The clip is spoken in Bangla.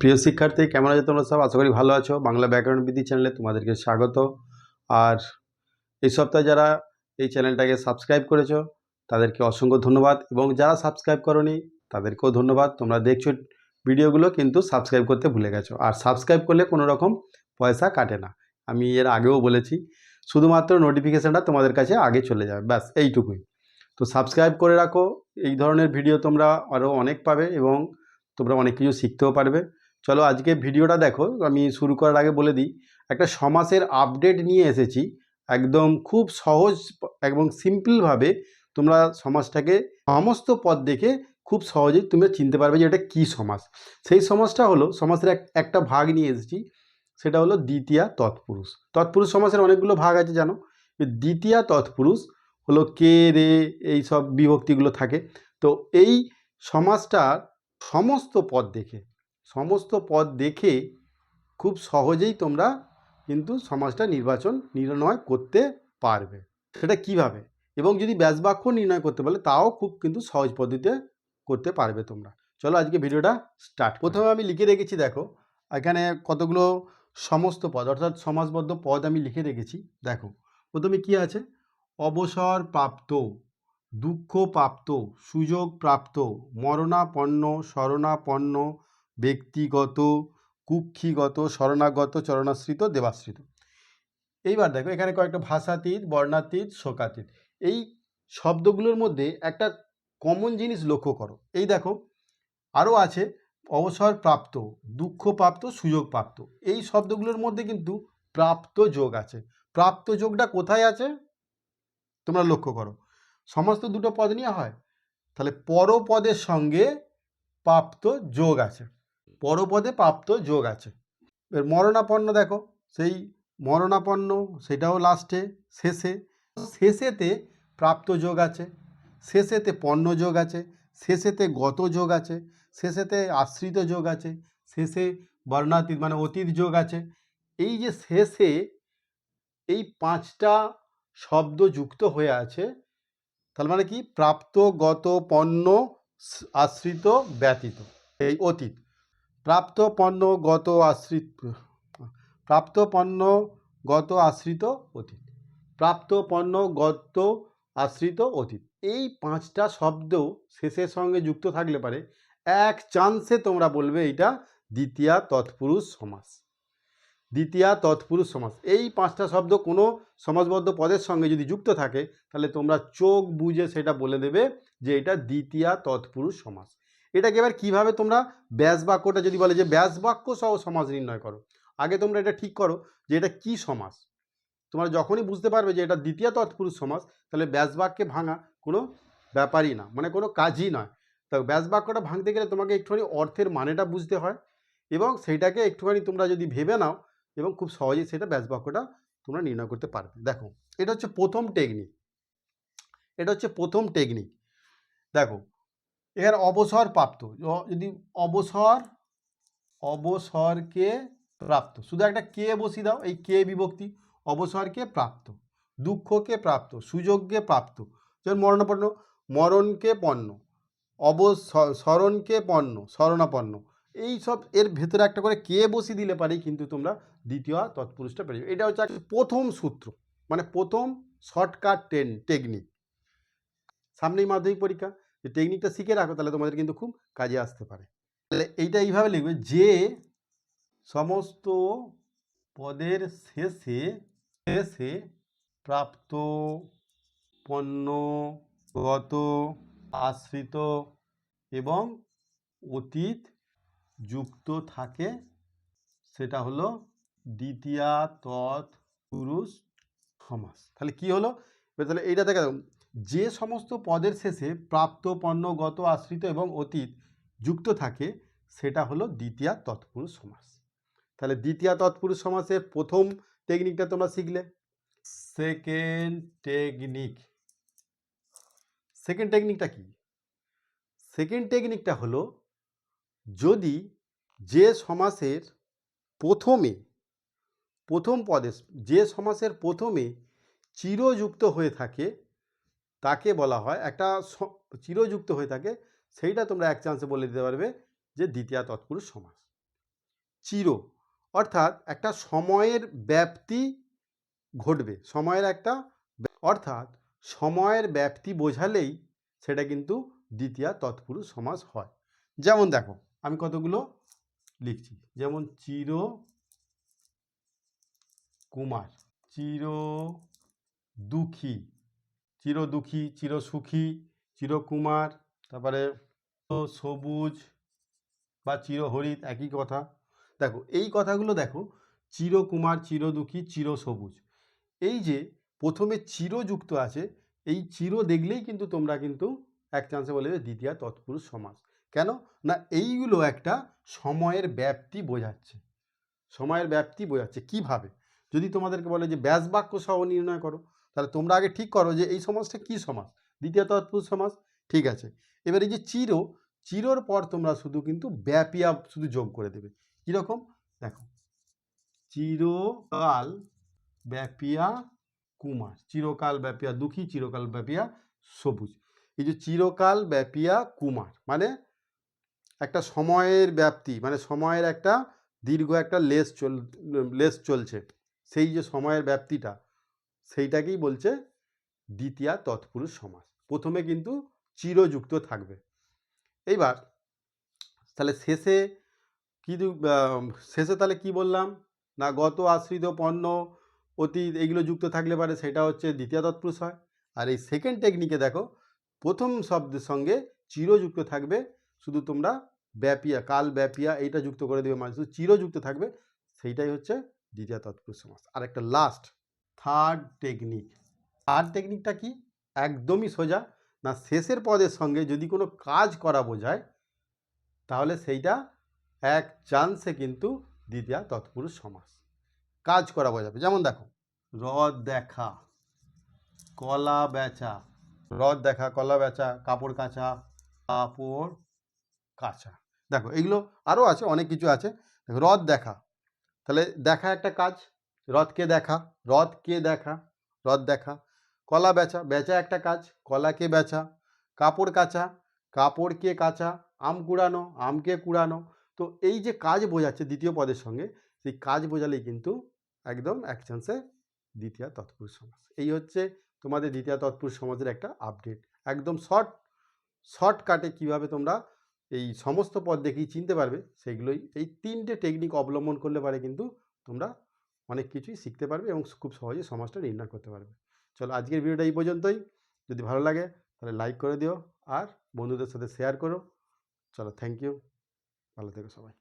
প্রিয় শিক্ষার্থী, কেমন আছো তোমরা সব? আশা করি ভালো আছো। বাংলা ব্যাকরণ বিধি চ্যানেলে তোমাদেরকে স্বাগত। আর এই সপ্তাহে যারা এই চ্যানেলটাকে সাবস্ক্রাইব করেছ, তাদেরকে অসংখ্য ধন্যবাদ। এবং যারা সাবস্ক্রাইব করনি, তাদেরকেও ধন্যবাদ। তোমরা দেখছ ভিডিওগুলো কিন্তু সাবস্ক্রাইব করতে ভুলে গেছো। আর সাবস্ক্রাইব করলে কোনো রকম পয়সা কাটে না। আমি এর আগেও বলেছি, শুধুমাত্র নোটিফিকেশানটা তোমাদের কাছে আগে চলে যাবে। ব্যাস, এইটুকুই। তো সাবস্ক্রাইব করে রাখো। এই ধরনের ভিডিও তোমরা আরও অনেক পাবে এবং তোমরা অনেক কিছু শিখতেও পারবে। চলো আজকে ভিডিওটা দেখো, আমি শুরু করার আগে বলে দিই, একটা সমাসের আপডেট নিয়ে এসেছি, একদম খুব সহজ এবং সিম্পলভাবে তোমরা সমাজটাকে সমস্ত পদ দেখে খুব সহজেই তোমরা চিনতে পারবে যে এটা কী সমাস। সেই সমাজটা হলো, সমাসের এক, একটা ভাগ নিয়ে এসেছি, সেটা হলো দ্বিতীয়া তৎপুরুষ। তৎপুরুষ সমাসের অনেকগুলো ভাগ আছে জানো দ্বিতীয়া তৎপুরুষ হলো কে, রে, এই সব বিভক্তিগুলো থাকে, তো এই সমাজটার সমস্ত পদ দেখে সমস্ত পদ দেখে খুব সহজেই তোমরা কিন্তু সমাজটা নির্বাচন নির্ণয় করতে পারবে। সেটা কীভাবে? এবং যদি ব্যাসবাক্য নির্ণয় করতে পারলে তাও খুব কিন্তু সহজ পদ্ধতিতে করতে পারবে তোমরা। চলো আজকে ভিডিওটা স্টার্ট প্রথমে আমি লিখে রেখেছি, দেখো, এখানে কতগুলো সমস্ত পদ, অর্থাৎ সমাজবদ্ধ পদ আমি লিখে রেখেছি, দেখো। প্রথমে কি আছে? অবসর প্রাপ্ত দুঃখ প্রাপ্ত সুযোগ প্রাপ্ত মরণাপন্ন, শরণাপন্ন ব্যক্তিগত, কুক্ষিগত, শরণাগত, চরণাশ্রিত, দেবাশ্রিত। এইবার দেখো, এখানে কয়েকটা ভাষাতীত, বর্ণাতীত, শোকাতীত। এই শব্দগুলোর মধ্যে একটা কমন জিনিস লক্ষ্য করো। এই দেখো, আরও আছে অবসর প্রাপ্ত দুঃখ প্রাপ্ত সুযোগ প্রাপ্ত এই শব্দগুলোর মধ্যে কিন্তু প্রাপ্ত যোগ আছে। প্রাপ্ত যোগটা কোথায় আছে? তোমরা লক্ষ্য করো। সমস্ত দুটো পদ নিয়ে হয়। তাহলে পরপদের সঙ্গে প্রাপ্ত যোগ আছে। পরপদে প্রাপ্ত যোগ আছে। এর মরণাপন্ন দেখো, সেই মরণাপন্ন সেটাও লাস্টে শেষে। শেষেতে প্রাপ্ত যোগ আছে, শেষেতে পণ্য যোগ আছে, শেষেতে গত যোগ আছে, শেষেতে আশ্রিত যোগ আছে, শেষে বর্ণাতীত মানে অতীত যোগ আছে। এই যে শেষে এই পাঁচটা শব্দ যুক্ত হয়ে আছে, তার মানে কি? প্রাপ্ত, গত, পণ্য, আশ্রিত, ব্যতীত, এই অতীত। প্রাপ্ত পণ্য গত আশ্রিত, প্রাপ্ত পণ্য গত আশ্রিত অতীত, প্রাপ্ত পণ্য গত আশ্রিত অতীত। এই পাঁচটা শব্দ শেষের সঙ্গে যুক্ত থাকলে পারে, এক চান্সে তোমরা বলবে এটা দ্বিতীয়া তৎপুরুষ সমাস। দ্বিতীয়া তৎপুরুষ সমাস। এই পাঁচটা শব্দ কোনো সমাজবদ্ধ পদের সঙ্গে যদি যুক্ত থাকে, তাহলে তোমরা চোখ বুঝে সেটা বলে দেবে যে এটা দ্বিতীয়া তৎপুরুষ সমাস। এটাকে এবার কীভাবে তোমরা ব্যাস বাক্যটা যদি বলে যে ব্যাস বাক্য সহ সমাজ নির্ণয় করো। আগে তোমরা এটা ঠিক করো যে এটা কি সমাজ? তোমরা যখনই বুঝতে পারবে যে এটা দ্বিতীয় তৎপুরুষ সমাজ, তাহলে ব্যাস বাক্যে ভাঙা কোনো ব্যাপারই না মানে কোনো কাজই নয়। তো ব্যাস বাক্যটা ভাঙতে গেলে তোমাকে একটুখানি অর্থের মানেটা বুঝতে হয় এবং সেইটাকে একটুখানি তোমরা যদি ভেবে নাও এবং খুব সহজেই সেটা ব্যাস বাক্যটা তোমরা নির্ণয় করতে পারবে। দেখো, এটা হচ্ছে প্রথম টেকনিক এটা হচ্ছে প্রথম টেকনিক দেখো এর অবসর প্রাপ্ত। যদি অবসর, অবসরকে প্রাপ্ত। শুধু একটা কে বসিয়ে দাও, এই কে বিভক্তি, অবসরকে প্রাপ্ত, দুঃখকে প্রাপ্ত, সুযোগকে প্রাপ্ত। যেমন মরণাপন্ন, মরণকে পণ্য অবসরণকে পণ্য শরণাপন্ন এই সব এর ভেতরে একটা করে কে বসিয়ে দিলে পারেই কিন্তু তোমরা দ্বিতীয় তৎপুরুষটা যাবে। এটা হচ্ছে প্রথম সূত্র মানে প্রথম শর্টকাট টেন, টেকনিক। সামনেই মাধ্যমিক পরীক্ষা যে টেকনিকটা শিখে রাখো, তাহলে তোমাদের কিন্তু খুব কাজে আসতে পারে। তাহলে এইটা এইভাবে লিখবে যে, সমস্ত পদের শেষে শেষে প্রাপ্ত পণ্য, গত, আশ্রিত এবং অতীত যুক্ত থাকে, সেটা হলো দ্বিতীয়া, তৎ, পুরুষ, সমাস। তাহলে কি হলো? তাহলে এইটা দেখা যে সমস্ত পদের শেষে প্রাপ্ত পণ্য, গত, আশ্রিত এবং অতীত যুক্ত থাকে, সেটা হলো দ্বিতীয়া তৎপুরুষ সমাস। তাহলে দ্বিতীয়া তৎপুরুষ সমাসের প্রথম টেকনিকটা তোমরা শিখলে। সেকেন্ড টেকনিক সেকেন্ড টেকনিকটা কি? সেকেন্ড টেকনিকটা হলো, যদি যে সমাসের প্রথমে, প্রথম পদে, যে সমাসের প্রথমে চিরযুক্ত হয়ে থাকে তাকে বলা হয়, একটা চিরযুক্ত হয়ে থাকে, সেইটা তোমরা এক চান্সে বলে দিতে পারবে যে দ্বিতীয় তৎপুরুষ সমাস। চির, অর্থাৎ একটা সময়ের ব্যাপ্তি ঘটবে, সময়ের একটা অর্থাৎ সময়ের ব্যাপ্তি বোঝালেই সেটা কিন্তু দ্বিতীয়া তৎপুরুষ সমাস হয়। যেমন দেখো, আমি কতগুলো লিখছি, যেমন চির কুমার, চির দুঃখী চির দুঃখী চির সুখী চিরকুমার, তারপরে সবুজ বা চিরহরিত একই কথা। দেখো, এই কথাগুলো দেখো, চিরকুমার, চিরদুঃখী চির সবুজ এই যে প্রথমে চির যুক্ত আছে, এই চির দেখলেই কিন্তু তোমরা কিন্তু এক চান্সে বলে দেবে দ্বিতীয় তৎপুরুষ সমাস। কেন? না, এইগুলো একটা সময়ের ব্যাপ্তি বোঝাচ্ছে। সময়ের ব্যাপ্তি বোঝাচ্ছে। কীভাবে? যদি তোমাদেরকে বলে যে ব্যাস বাক্য সহ নির্ণয় করো তাহলে তোমরা আগে ঠিক করো যে এই সমাজটা কি সমাস দ্বিতীয় তৎপুরুষ সমাস ঠিক আছে। এবার এই যে চির, চিরর পর তোমরা শুধু কিন্তু ব্যাপিয়া শুধু যোগ করে দেবে। কীরকম দেখো। চিরকাল ব্যাপিয়া কুমার। চিরকাল ব্যাপিয়া দুঃখী চিরকাল ব্যাপিয়া সবুজ। এই যে চিরকাল ব্যাপিয়া কুমার মানে একটা সময়ের ব্যাপ্তি মানে সময়ের একটা দীর্ঘ একটা লেস চল, লেস চলছে। সেই যে সময়ের ব্যাপ্তিটা সেইটাকেই বলছে দ্বিতীয়া তৎপুরুষ সমাস। প্রথমে কিন্তু চিরযুক্ত থাকবে। এইবার তাহলে শেষে কি শেষে তাহলে কি বললাম? না গত আশ্রিত পণ্য, অতীত এগুলো যুক্ত থাকলে পারে, সেটা হচ্ছে দ্বিতীয় তৎপুরুষ হয়। আর এই সেকেন্ড টেকনিকে দেখো, প্রথম শব্দের সঙ্গে চিরযুক্ত থাকবে, শুধু তোমরা ব্যাপিয়া, কাল ব্যাপিয়া, এইটা যুক্ত করে দেবে মানে শুধু চিরযুক্ত থাকবে, সেইটাই হচ্ছে দ্বিতীয় তৎপুরুষ সমাস। আর একটা লাস্ট থার্ড টেকনিক থার্ড টেকনিকটা কি? একদমই সোজা। না, শেষের পদের সঙ্গে যদি কোনো কাজ করা বোঝায়, তাহলে সেইটা এক চান্সে কিন্তু দ্বিতীয় তৎপুরুষ সমাস। কাজ করা বোঝাবে। যেমন দেখো রদ দেখা, কলা বেচা। রদ দেখা, কলা বেচা, কাপড় কাচা কাপড় কাচা। দেখো, এগুলো আরও আছে, অনেক কিছু আছে। দেখো রদ দেখা। তাহলে দেখা একটা কাজ রথকে দেখা? রথকে দেখা? রথ দেখা। কলা বেচা? বেচা একটা কাজ। কলাকে বেচা? কাপড় কাচা? কাপড়কে কাচা? আম কুড়ানো? আমকে কুড়ানো? তো এই যে কাজ বোঝাচ্ছে দ্বিতীয় পদের সঙ্গে, সেই কাজ বোঝালেই কিন্তু একদম এক চান্সে দ্বিতীয় তৎপুরুষ সমাস এই হচ্ছে তোমাদের দ্বিতীয় তৎপুরুষ সমাজের একটা আপডেট একদম শর্ট শর্টকাটে কীভাবে তোমরা এই সমস্ত পদ দেখেই চিনতে পারবে সেগুলোই এই তিনটে টেকনিক অবলম্বন করলে পারে কিন্তু তোমরা অনেক কিছুই শিখতে পারবে এবং খুব সহজে সমাজটা নির্ণয় করতে পারবে। চলো আজকের ভিডিওটা এই পর্যন্তই। যদি ভালো লাগে, তাহলে লাইক করে দিও। আর বন্ধুদের সাথে শেয়ার করো। চলো থ্যাংক ইউ ভালো থেকো সবাই।